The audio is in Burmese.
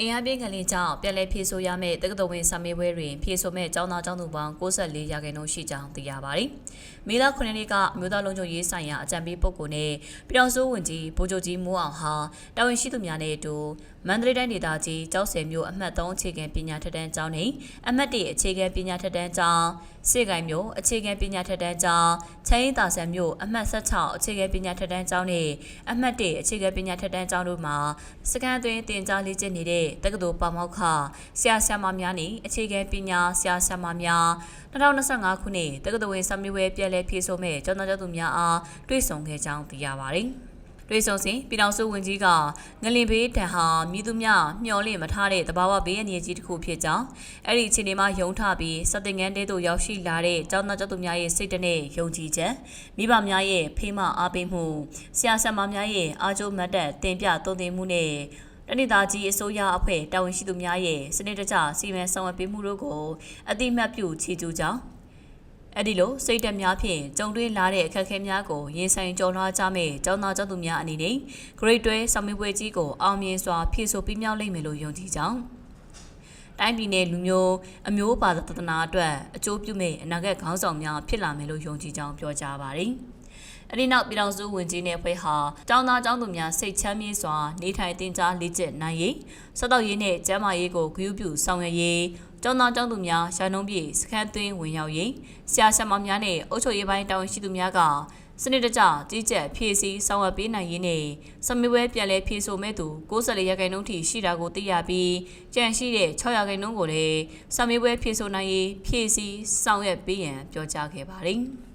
အင်အားပြင်းကလေးကြောင့်ပြည်လဲဖြေဆိုရမယ့်တက္ကသိုလ်ဝင်စာမေးပွဲတွင်ဖြေဆိုမဲ့ကျောင်းသားကျောင်းသူပေါင်း64ရာခိုင်နှုန်းရှိကြောင်းသိရပါတယ်။မေလ9ရက်နေ့ကအမျိုးသားလုံးချုပ်ရေးဆိုင်ရာအကြံပေးပုဂ္ဂိုလ်နဲ့ပြည်တော်စုဝင်ကြီးဗိုလ်ချုပ်ကြီးမိုးအောင်ဟာတာဝန်ရှိသူများနဲ့အတူ မန္တလေးတိုင်းဒေသကြီးကျောက်ဆယ်မြို့အမှတ်3အခြေခံပညာထက်တန်းကျောင်းနှင့်အမှတ်1အခြေခံပညာထက်တန်းကျောင်းစေကိုင်မြို့အခြေခံပညာထက်တန်းကျောင်းချမ်းရင်သာဆန်မြို့အမှတ်16အခြေခံပညာထက်တန်းကျောင်းနှင့်အမှတ်1အခြေခံပညာထက်တန်းကျောင်းတို့မှာစကန်သွင်းတင်ကြားလေ့ကျင့်နေတဲ့တက္ကသိုလ်ပါမောက္ခဆရာဆရာမများနှင့်အခြေခံပညာဆရာဆရာမများ2025ခုနှစ်တက္ကသိုလ်ဝင်စာမေးပွဲပြည်လဲဖြေဆိုမဲ့ကျောင်းသားကျောင်းသူများအားတွေ့ဆုံခဲ့ကြောင်းသိရပါတယ်။ တွေ့ဆုံစဉ်ပြည်တော်စုဝင်ကြီးကငလင်ဘေးတန်ဟာမြည်သူများမျှော်လင့်မထားတဲ့တဘာဝဘေးအနေကြီးတစ်ခုဖြစ်ကြောင်းအဲ့ဒီအချိန်ဒီမှာယုံထပြီးစတင်ငန်းတဲသို့ရောက်ရှိလာတဲ့ကျောင်းသားကျောင်းသူများရဲ့စိတ်တနဲ့ယုံကြည်ချက်မိဘများရဲ့ဖေးမအားပေးမှုဆရာဆရာမများရဲ့အားကြိုးမတ်တက်တင်ပြသွန်သင်မှုနဲ့တနိဒာကြီးအစိုးရအဖွဲ့တာဝန်ရှိသူများရဲ့စနစ်တကျစီမံဆောင်ရွက်ပေးမှုတို့ကိုအတိမတ်ပြုချီးကျူးကြောင်း အဲ့ဒီလိုစိတ်တက်များဖြင့်ကြုံတွေ့လာတဲ့အခက်အခဲများကိုရင်ဆိုင်ကျော်လွှားကြမယ့်ကျောင်းသားကျောင်းသူများအနေနဲ့ Grade 12စာမေးပွဲကြီးကိုအောင်မြင်စွာဖြည့်ဆိုပြီးမြောက်လိမ့်မယ်လို့ယုံကြည်ကြောင်းတိုင်းပြည်နယ်လူမျိုးအမျိုးဘာသာတနာအတွက်အကျိုးပြုမဲ့အနာဂတ်ခေါင်းဆောင်များဖြစ်လာမယ်လို့ယုံကြည်ကြောင်းပြောကြားပါတယ်။အဲဒီနောက်ပြည်တော်စုဝင်ကြီးနဲ့ဖွဲ့ဟာကျောင်းသားကျောင်းသူများစိတ်ချမ်းမြေ့စွာနေထိုင်တင်ကြားလေ့ကျင့်နိုင်ရေးစတော့ရေးနဲ့ကျန်းမာရေးကိုဂရုပြုဆောင်ရွက်ရေး ကျောင်းသားကျောင်းသူများရှာနှုံးပြေစခန်းသွင်းဝင်ရောက်ရေးဆရာဆရာမများနဲ့အုပ်ချုပ်ရေးပိုင်းတာဝန်ရှိသူများကစနစ်တကျကြီးကြပ်ဖြည့်ဆည်းဆောင်ရွက်ပေးနိုင်ရေးနဲ့စမေးပွဲပြန်လည်ဖြည့်ဆို့မဲ့သူ94ရာခိုင်နှုန်းထိရှိတာကိုသိရပြီးကြန့်ရှိတဲ့6ရာခိုင်နှုန်းကိုလည်းစမေးပွဲဖြည့်ဆို့နိုင်ရေးဖြည့်ဆည်းဆောင်ရွက်ပေးရန်ပြောကြားခဲ့ပါတယ်။